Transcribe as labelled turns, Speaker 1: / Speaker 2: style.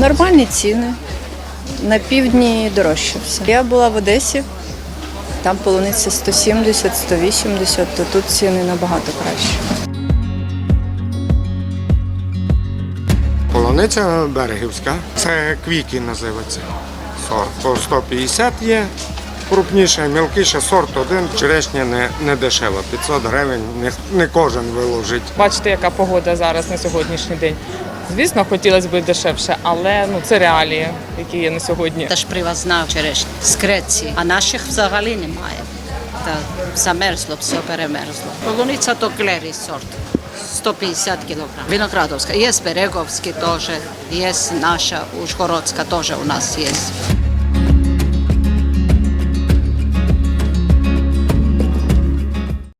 Speaker 1: Нормальні ціни. На півдні дорожче все. Я була в Одесі, там полуниця 170, 180, то тут ціни набагато кращі.
Speaker 2: Полуниця берегівська. Це квіки називається. Сорт. По 150 є. Крупніше, мілкіше сорт один. Черешня не, не дешева. 500 гривень не, не кожен виложить.
Speaker 3: Бачите, яка погода зараз на сьогоднішній день. Звісно, хотілося б дешевше, але ну це реалії, які є на сьогодні.
Speaker 4: Теж привозна черешня з Креції, а наших взагалі немає. Та замерзло, все перемерзло. Полуниця то клерій сорт. 150 кілограм. Виноградовська. Є Береговський теж, є наша Ужгородська теж у нас є.